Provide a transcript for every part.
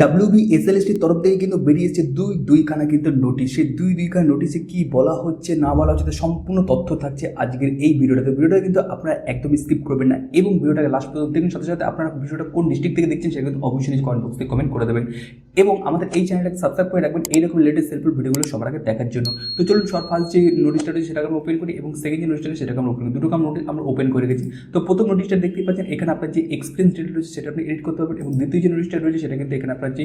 WB এসএলএসটির তরফ থেকে কিন্তু বেরিয়েছে দুই দুইখানা কিন্তু নোটিশ সেই দুই দুইখানা নোটিশে কি বলা হচ্ছে, না বলা হচ্ছে সম্পূর্ণ তথ্য থাকছে আজকের এই ভিডিওটাতে। ভিডিওটা কিন্তু আপনারা একদমই স্কিপ করবেন না এবং ভিডিওটাকে লাস্ট পর্যন্ত দেখুন সাথে সাথে আপনারা ভিডিওটা কোন ডিস্ট্রিক্ট থেকে দেখছেন সেটা কিন্তু অবশ্যই নিজ কমেন্ট বক্সে কমেন্ট করে দেবেন। এবং আমাদের এই চ্যানেলটাকে সাবস্ক্রাইব করে রাখবেন এইরকম লেটেস্ট সেলফের ভিডিওগুলো সবার আগে দেখার জন্য। তো চলুন সব ফার্স্ট যে নোটিশটা রয়েছে সেটাকে আমরা ওপেন করি এবং সেকেন্ড যে নোটিশটা সেটাকে আমরা ওপেন করি। দুটো কাম নোটিশ আমরা ওপেন করে গেছি তো প্রথম নোটিশটা দেখতেই পাচ্ছেন, এখানে আপনার যে এক্সপিরিয়েন্স ডেটা রয়েছে সেটা আপনি এডিট করতে পারবেন এবং দ্বিতীয় যে নোটিশটা রয়েছে সেটা কিন্তু এখানে আপনার যে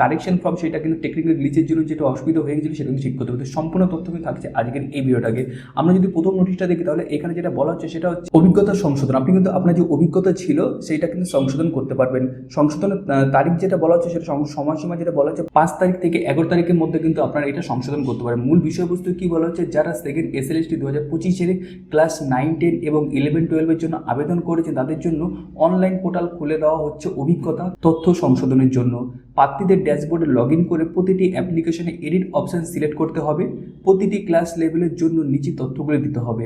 কারেকশন ফর্ম সেটা কিন্তু টেকনিক্যাল গ্লিচের জন্য যেটা অসুবিধা হয়ে গেছিল সেটা কিন্তু ঠিক করতে হবে। তো সম্পূর্ণ তথ্য কিন্তু থাকছে আজকের এই ভিডিওটাকে আমরা যদি প্রথম নোটিশটা দেখি তাহলে এখানে যেটা বলা হচ্ছে সেটা হচ্ছে অভিজ্ঞতা সংশোধন। আপনি কিন্তু আপনার যে অভিজ্ঞতা ছিল সেটা কিন্তু সংশোধন করতে পারবেন। সংশোধনের তারিখ যেটা বলা হচ্ছে সেটা সম- সময়সীমা যেটা বলা হচ্ছে পাঁচ তারিখ থেকে এগারো তারিখের মধ্যে কিন্তু আপনারা এটা সংশোধন করতে পারেন। মূল বিষয়বস্তু কি বলা হচ্ছে? যারা second S L S T দু হাজার পঁচিশের ক্লাস নাইন টেন এবং ইলেভেন টুয়েলভের জন্য আবেদন করেছেন তাদের জন্য অনলাইন পোর্টাল খুলে দেওয়া হচ্ছে অভিজ্ঞতা তথ্য সংশোধনের জন্য। প্রার্থীদের ড্যাশবোর্ডে লগ করে প্রতিটি অ্যাপ্লিকেশনে এডিট অপশান সিলেক্ট করতে হবে। প্রতিটি ক্লাস লেভেলের জন্য নিচে তথ্যগুলি দিতে হবে।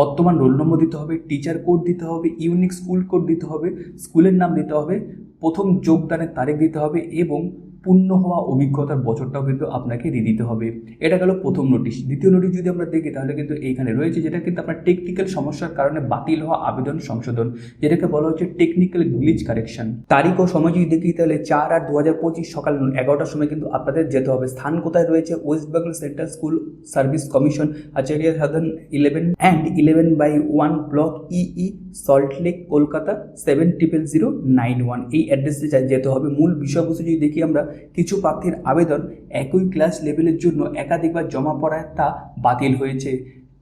বর্তমান রোল নম্বর দিতে হবে, টিচার কোড দিতে হবে, ইউনিক স্কুল কোড দিতে হবে, স্কুলের নাম দিতে হবে, প্রথম যোগদানের তারিখ দিতে হবে এবং পূর্ণ হওয়া অভিজ্ঞতার বছরটাও কিন্তু আপনাকে দিয়ে দিতে হবে। এটা গেল প্রথম নোটিশ দ্বিতীয় নোটিশ যদি আমরা দেখি, তাহলে কিন্তু এইখানে রয়েছে যেটা কিন্তু আপনার টেকনিক্যাল সমস্যার কারণে বাতিল হওয়া আবেদন সংশোধন, যেটাকে বলা হচ্ছে টেকনিক্যাল গ্লিচ কারেকশন তারিখ ও সময় যদি দেখি, তাহলে চার আর দু হাজার পঁচিশ সকাল এগারোটার সময় কিন্তু আপনাদের যেতে হবে। স্থান কোথায় রয়েছে? West Bengal Central School Service Commission Acharya Sadan eleven and eleven by one block EE Salt Lake Kolkata seven triple zero nine one এই অ্যাড্রেসে যেতে হবে। মূল বিষয়বস্তু যদি দেখি আমরা কিছু প্রার্থীর আবেদন একই ক্লাস লেভেলের জন্য একাধিকবার জমা পড়ায় তা বাতিল হয়েছে।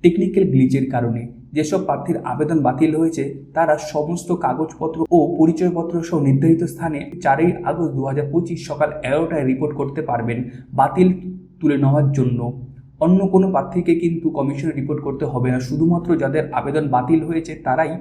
টেকনিক্যাল গ্লিচের কারণে যেসব প্রার্থীর আবেদন বাতিল হয়েছে, তারা সমস্ত কাগজপত্র ও পরিচয়পত্র সহ নির্ধারিত স্থানে চারই আগস্ট দু হাজার পঁচিশ সকাল এগারোটায় রিপোর্ট করতে পারবেন বাতিল তুলে নেওয়ার জন্য। অন্য কোনো প্রার্থীকে কিন্তু কমিশনে রিপোর্ট করতে হবে না। শুধুমাত্র যাদের আবেদন বাতিল হয়েছে, তারাই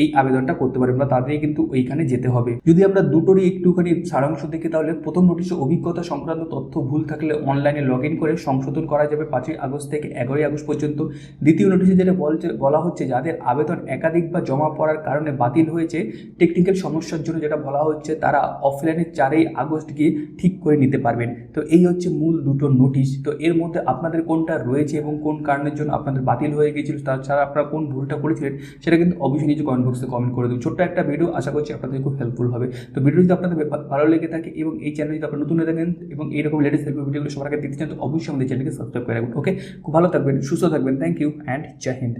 এই আবেদনটা করতে পারবেন বা তাদেরই কিন্তু ওইখানে যেতে হবে। যদি আমরা দুটোরই একটুখানি সারাংশ দেখি, তাহলে প্রথম নোটিশে অভিজ্ঞতা সংক্রান্ত তথ্য ভুল থাকলে অনলাইনে লগ ইন করে সংশোধন করা যাবে পাঁচই আগস্ট থেকে এগারোই আগস্ট পর্যন্ত। দ্বিতীয় নোটিশে যেটা বলছে, বলা হচ্ছে, যাদের আবেদন একাধিক বা জমা পড়ার কারণে বাতিল হয়েছে টেকনিক্যাল সমস্যার জন্য যেটা বলা হচ্ছে, তারা অফলাইনে চারই আগস্ট গিয়ে ঠিক করে নিতে পারবেন। তো এই হচ্ছে মূল দুটো নোটিশ তো এর মধ্যে আপনাদের কোনটা রয়েছে এবং কোন কারণের জন্য আপনাদের বাতিল হয়ে গিয়েছিল, তাছাড়া আপনারা কোন ভুলটা করেছিলেন, সেটা কিন্তু অবশ্যই নিচে কমেন্ট বক্সে কমেন্ট করে দেবেন ছোট্ট একটা ভিডিও আশা করছি আপনাদের খুব হেল্পফুল হবে। তো ভিডিও যদি আপনাদের ভালো লেগে থাকে এবং এই চ্যানেল যদি আপনারা নতুন হয়ে থাকেন এবং এইরকম লেটেস্ট ভিডিওগুলো সবার আগে দেখতে চান, তো অবশ্যই আমাদের চ্যানেলকে সাবস্ক্রাইব করে রাখবেন ওকে খুব ভালো থাকবেন, সুস্থ থাকবেন thank you and Jai Hind